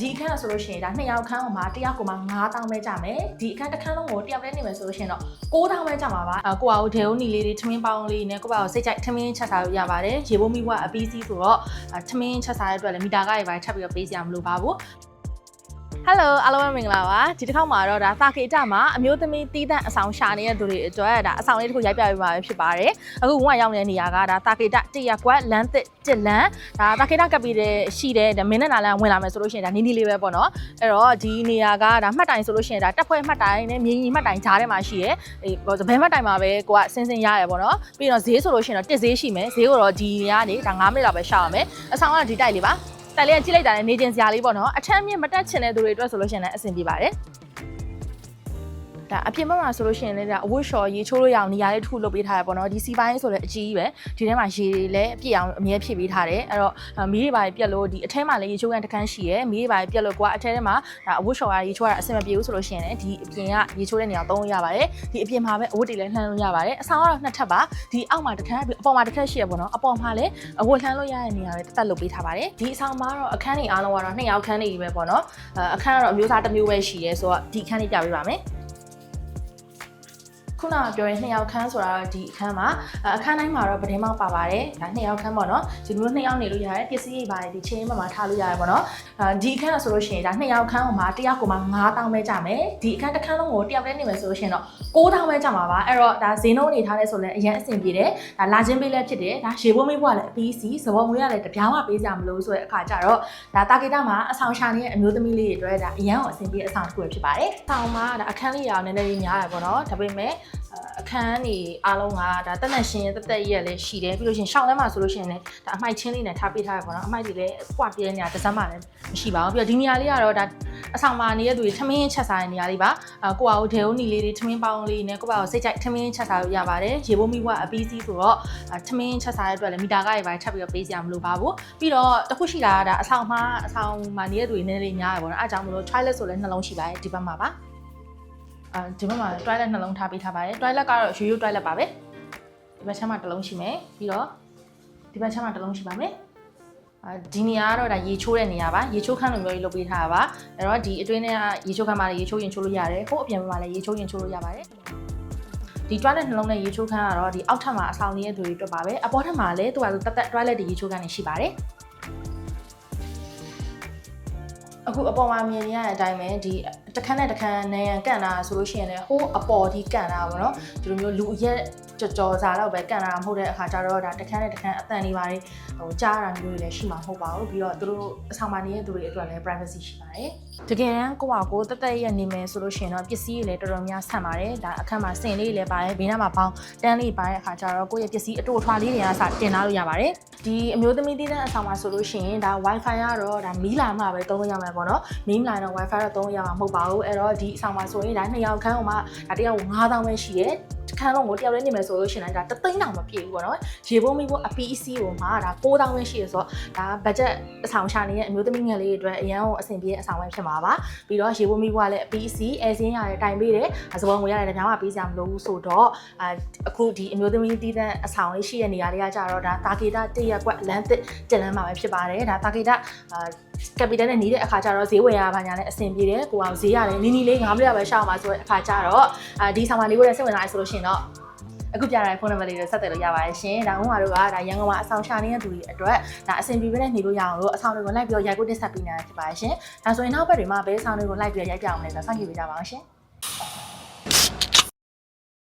ဒီအခန်းဆိုလို့ရှိရင်ဒါနှစ်ယောက်ခန်းမှာတစ်ယောက်ကမှ9000ပဲကြမယ်ဒီအခန်းတစ်ခန်းလုံးကိုတစ်ယောက်တည်းနေမယ်ဆိုလို့ရှိရင်တော့9000ပဲကြမှာပါကိုယ့်အကိုဒေုံနီလေးတွေထမင်းပေါင်းလေးနဲ့ကိုယ့်ဘာကိုစိတ်ကြိုက်ထမင်းချက်စားလို့ရပါတယ်ရေဘိုးမိဘအပီးစီးဆိုတော့ထမင်းချက်စားတဲ့အတွက်လည်းမီတာကတွေပါထပ်ပြီးတော့ပေးစရာမလိုပါဘူး Hello အားလုံးပဲမင်္ဂလာပါဒီတစ်ခေါက်မှာတော့ဒါစာကေတမှာအမျိုးသမီးတီးတန့်အဆောင်ရှာနေတဲ့သူတွေအတွက်ဒါအဆောင်လေးတစ်ခုရိုက်ပြပေးပါပဲဖြစ်ပါတယ်အခုကရောက်နေတဲ့နေရာကဒါစာကေတတရက်ကွက်လမ်းသစ်တစ်လမ်းဒါစာကေတကပ်ပြီးတဲ့ရှိတဲ့ဒါမင်းနဲ့နာလမ်းဝင်လာမယ်ဆိုလို့ရှိရင်ဒါနီးနီးလေးပဲပေါ့နော်အဲ့တော့ဒီနေရာကဒါမှတ်တိုင်ဆိုလို့ရှိရင်ဒါတက်ဖွဲ့မှတ်တိုင်နဲ့မြင်းကြီးမှတ်တိုင်ကြားထဲမှာရှိရဲအေးဘယ်မှတ်တိုင်မှာပဲကိုကစင်းစင်းရရပေါ့နော်ပြီးတော့ဈေးဆိုလို့ရှိရင်တော့တစ်ဈေးရှိမယ်ဈေးကိုတော့ဒီနေရာကနေဒါ9မိနစ်လောက်ပဲရှောက်ရမယ်အဆောင်ကဒီတိုက်လေးပါ တိုင်လေးကကြည့်လိုက်တာလည်းနေကျင်စရာလေးပေါ့နော်အထက်မြင့်မတက်ချင်တဲ့သူတွေအတွက်ဆိုလို့ရှိရင်လည်းအဆင်ပြေပါတယ် ဒါအပြင်ဘက်မှာဆိုလို့ရှိရင်လည်းဒါအဝတ်လျှော်ရေချိုးလို့ရအောင်နေရာလေးတစ်ခုလုပ်ပေးထားရပေါ့နော်ဒီစီပိုင်းဆိုလည်းအကြီးကြီးပဲဒီထဲမှာရေတွေလည်းအပြည့်အောင်အမြဲဖြည့်ပေးထားတယ်အဲ့တော့မီးတွေပါပြက်လို့ဒီအထဲမှာလည်းရေချိုးကန်တစ်ခန်းရှိရယ်မီးတွေပါပြက်လို့ကွာအထဲထဲမှာဒါအဝတ်လျှော်ရရေချိုးရတာအဆင်မပြေဘူးဆိုလို့ရှိရင်လည်းဒီအပြင်ကရေချိုးတဲ့နေရာသုံးလို့ရပါတယ်ဒီအပြင်မှာပဲအဝတ်တွေလည်းလှမ်းလို့ရပါတယ်အဆောင်ကတော့နှစ်ထပ်ပါဒီအောက်မှာတစ်ခန်းပြီးအပေါ်မှာတစ်ခန်းရှိရပေါ့နော်အပေါ်မှာလည်းအဝတ်လှမ်းလို့ရတဲ့နေရာပဲတစ်သက်လုပ်ပေးထားပါတယ်ဒီအဆောင်မှာတော့အခန်းတွေအားလုံးကတော့နှစ်ယောက်ခန်းတွေပဲပေါ့နော်အခန်းကတော့အမျိုးသားတစ်မျိုးပဲရှိရဲဆိုတော့ဒီအခန်းလေးပြပေးပါမယ် ခုနကပြောရင်နှစ်ယောက်ခန်းဆိုတာတော့ဒီအခန်းမှာအခန်းတိုင်းမှာတော့ပဒင်းမောက်ပါပါတယ်ဒါနှစ်ယောက်ခန်းပေါ့နော်ဒီလိုနှစ်ယောက်နေလို့ရတယ်ပစ္စည်းတွေပါတယ်ဒီချင်းမှာမှာထားလို့ရတယ်ပေါ့နော်ဒီအခန်းဆိုလို့ရှိရင်ဒါနှစ်ယောက်ခန်းမှာတစ်ယောက်ကမှ9000ပဲကြမယ်ဒီအခန်းတစ်ခန်းလုံးကိုတစ်ယောက်တည်းနေမယ်ဆိုလို့ရှိရင်တော့9000ပဲကြမှာပါအဲ့တော့ဒါဈေးနှုန်းနေထားလဲဆိုလဲအရင်အဆင်ပြေတယ်ဒါလာချင်းပေးလဲဖြစ်တယ်ဒါရေဘိုးမေးဘွားလည်းအပီးစီစဘောငွေရလည်းတပြားမှပေးကြမလို့ဆိုတဲ့အခါကျတော့ဒါတာဂီတာမှာအဆောင်ရှာနေတဲ့အမျိုးသမီးလေးတွေအတွက်ဒါအရန်ကိုအဆင်ပြေအဆောင်တစ်ခုပဲဖြစ်ပါတယ်။ဆောင်းမှာဒါအခန်းလေးရောင်နည်းနည်းလေးများတယ်ပေါ့နော်ဒါပေမဲ့အခန်းနေအားလုံးကဒါတက်တက်ရှင်းတက်တက်ရက်လည်းရှိတယ်ပြီးလို့ရှိရင်ရှောင်းထဲမှာဆိုလို့ရှိရင်လည်းဒါအမိုက်ချင်းလေးနဲ့ထားပေးထားရပေါ့နော်အမိုက်တွေလည်းပွားပြဲနေတာတစ်စမ်းမှလည်းမရှိပါဘူးပြီးတော့ဒီနေရာလေးကတော့ဒါအဆောင်မှာနေတဲ့သူတွေထမင်းချက်စားတဲ့နေရာလေးပါအကိုယ့်အကိုဒေုံနီလေးတွေထမင်းပေါင်းလေးနဲ့ကိုယ့်ဘာကိုစိတ်ကြိုက်ထမင်းချက်စားလို့ရပါတယ်ရေဘိုးမိဘအပီးစီးဆိုတော့ထမင်းချက်စားတဲ့အတွက်လည်းမီတာကတွေပါထပ်ပြီးတော့ပေးစရာမလိုပါဘူးပြီးတော့တခုရှိတာကဒါအဆောင်မှာအဆောင်မှာနေတဲ့သူတွေနည်းနည်းလေးများရပေါ့နော်အဲအကြောင်းမလို့ toilet ဆိုလည်းနှလုံးရှိပါတယ်ဒီဘက်မှာပါ အဲဒီဘက်မှာ toilet နှလုံးထားပေးထားပါတယ် toilet ကတော့ရိုးရိုး toilet ပါပဲဒီဘက်ချမ်းမှာတစ်လုံးရှိမယ်ပြီးတော့ဒီဘက်ချမ်းမှာတစ်လုံးရှိပါမယ်ဒီနေရာကတော့ဒါရေချိုးတဲ့နေရာပါရေချိုးခန်းလိုမျိုးလေးလုပ်ပေးထားတာပါအဲ့တော့ဒီအတွင်းထဲကရေချိုးခန်းမှာလည်းရေချိုးရင်ချိုးလို့ရတယ်ဟိုအပြင်မှာလည်းရေချိုးရင်ချိုးလို့ရပါတယ်ဒီ toilet နှလုံးနဲ့ရေချိုးခန်းကတော့ဒီအောက်ထပ်မှာအဆောင်နေတဲ့သူတွေအတွက်ပါပဲအပေါ်ထပ်မှာလည်းသူကတက်တက် toilet တွေရေချိုးခန်းတွေရှိပါတယ်အခုအပေါ်မှာမြင်နေရတဲ့အတိုင်းပဲဒီ တစ်ခန်းနဲ့တစ်ခန်းနဲ့ကန့်တာဆိုလို့ရှိရင်လည်းဟိုးအပေါ်ဒီကန့်တာပေါ့နော်ဒီလိုမျိုးလူအရက်ကြော်ကြော်စားတော့ပဲကန်တာမဟုတ်တဲ့အခါကျတော့ဒါတခန်းနဲ့တခန်းအတန်တွေပါတယ်ဟိုကြားတာမျိုးတွေလည်းရှိမှာမဟုတ်ပါဘူးပြီးတော့သူတို့အဆောင်မှာနေတဲ့သူတွေအတွက်လည်း privacy ရှိပါတယ်တကယ်တမ်းကိုယ့်ဟာကိုယ်တက်တက်ရနေမယ်ဆိုလို့ရှိရင်တော့ပစ္စည်းတွေလည်းတော်တော်များဆန့်ပါတယ်ဒါအခန်းမှာစင်လေးတွေလည်းပါတယ်ဘေးနားမှာပေါင်းတန်းလေးပါတဲ့အခါကျတော့ကိုယ့်ရဲ့ပစ္စည်းအတူအထွာလေးတွေကစတင်လာလို့ရပါတယ်ဒီအမျိုးသမီးတည်တဲ့အဆောင်မှာဆိုလို့ရှိရင်ဒါ wifi ကတော့ဒါမီးလာမှပဲသုံးလို့ရမှာပေါ့နော်မီးမလာတော့ wifi တော့သုံးလို့ရမှာမဟုတ်ပါဘူးအဲ့တော့ဒီအဆောင်မှာဆိုရင်ဒါနှစ်ယောက်ခန်းအောင်မှဒါတယောက်9000ပဲရှိရဲခန်းလုံးကိုတယောက်လေးနေမယ်ဆိုလို့ရှိရင်ဒါတသိန်းတောင်မပြည့်ဘူးပေါ့နော်ရေပုံးမိဖို့အပီးအစီးကိုမှဒါ6000ပဲရှိရဆိုတော့ဒါဘတ်ဂျက်အဆောင်ရှာနေတဲ့အမျိုးသမီးငယ်လေးတွေအတွက်အရန်ကိုအဆင်ပြေတဲ့အဆောင်ပဲဖြစ်မှာပါပြီးတော့ရေပုံးမိဖို့ကလည်းအပီးအစီးအဲစင်းရတယ်တိုင်ပေးတယ်စပေါ်ငွေရတယ်ဒါမှပေးစရာမလိုဘူးဆိုတော့အခုဒီအမျိုးသမီးတီးတဲ့အဆောင်လေးရှိတဲ့နေရာလေးကကြတော့ဒါတာကေတာတရက်ကွက်လမ်းတစ်တင်လမ်းမှာပဲဖြစ်ပါတယ်ဒါတာကေတာ ကပီတယ်နဲ့နေတဲ့အခါကျတော့ဈေးဝယ်ရပါညာနဲ့အဆင်ပြေတယ်ကိုအောင်ဈေးရတယ်နီနီလေး9မိနစ်ပဲရှောက်မှာဆိုတဲ့အခါကျတော့ဒီဆောင်မှာလေးဝယ်ရစိတ်ဝင်စားရဆိုလို့ရှိရင်တော့အခုပြတဲ့ဖုန်းနံပါတ်လေးတွေဆက်သွယ်လို့ရပါတယ်ရှင်။ဒါမှမဟုတ်တော့ဒါရန်ကုန်မှာအဆောင်ရှာနေတဲ့သူတွေအတွက်ဒါအဆင်ပြေပေးတဲ့နေလို့ရအောင်လို့အဆောင်တွေကိုလိုက်ပြီးတော့ရိုက်ကိုတက်ဆက်ပေးနေတာဖြစ်ပါတယ်ရှင်။ဒါဆိုရင်နောက်ဘက်တွေမှာဘယ်အဆောင်တွေကိုလိုက်ပြီးတော့ရိုက်ပြအောင်လဲဆိုတော့စောင့်ကြည့်ပေးကြပါအောင်ရှင်။